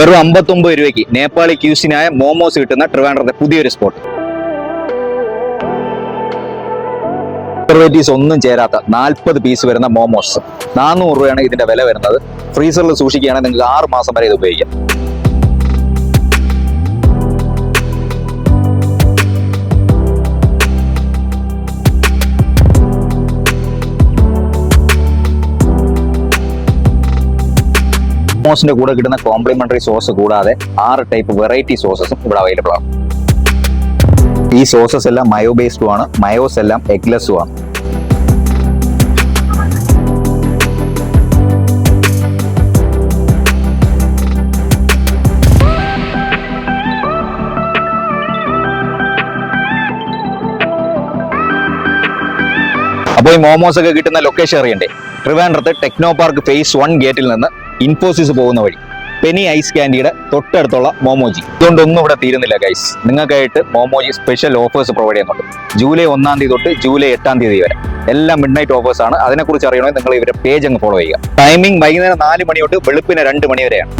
വെറും അമ്പത്തൊമ്പത് രൂപയ്ക്ക് നേപ്പാളി ക്യൂസിനായ മോമോസ് കിട്ടുന്ന ട്രിവാൻഡ്രത്തെ പുതിയൊരു സ്പോട്ട് ഒന്നും ചേരാത്ത നാൽപ്പത് പീസ് വരുന്ന മോമോസ്. നാനൂറ് രൂപയാണ് ഇതിന്റെ വില വരുന്നത്. ഫ്രീസറിൽ സൂക്ഷിക്കുകയാണെങ്കിൽ നിങ്ങൾക്ക് ആറ് മാസം വരെ ഇത് ഉപയോഗിക്കാം. മോമോസിന്റെ കൂടെ കിട്ടുന്ന കോംപ്ലിമെന്ററി സോസ് കൂടാതെ ആറ് ടൈപ്പ് വെറൈറ്റി സോസസും ഇവിടെ അവൈലബിൾ ആണ്. ഈ സോസസ് എല്ലാം മയോ ബേസ്ഡും ആണ്. മയോസ് എല്ലാം എഗ്ലെസ്സും ആണ്. അപ്പോൾ ഈ മോമോസ് ഒക്കെ കിട്ടുന്ന ലൊക്കേഷൻ അറിയണ്ടേ? ട്രിവാൻഡ്രത്ത് ടെക്നോ പാർക്ക് ഫേസ് വൺ ഗേറ്റിൽ നിന്ന് ഇൻഫോസിസ് പോകുന്ന വഴി. പെനി ഐസ് ക്യാൻഡിയുടെ തൊട്ടടുത്തുള്ള മോമോജി ഇതുകൊണ്ടൊന്നും ഇവിടെ തീരുന്നില്ല ഗൈസ് നിങ്ങൾക്കായിട്ട് മോമോജി സ്പെഷ്യൽ ഓഫേഴ്സ് പ്രൊവൈഡ് ചെയ്യുന്നുണ്ട്. ജൂലൈ ഒന്നാം തീയതി തൊട്ട് ജൂലൈ എട്ടാം തീയതി വരെ. എല്ലാം മിഡ് നൈറ്റ് ഓഫേഴ്സ് ആണ്. അതിനെക്കുറിച്ച് അറിയണമെങ്കിൽ നിങ്ങൾ ഇവരുടെ പേജ് അങ്ങ് ഫോളോ ചെയ്യുക. ടൈമിംഗ് വൈകുന്നേരം നാല് മണി തൊട്ട് വെളുപ്പിന് രണ്ട് മണി വരെയാണ്.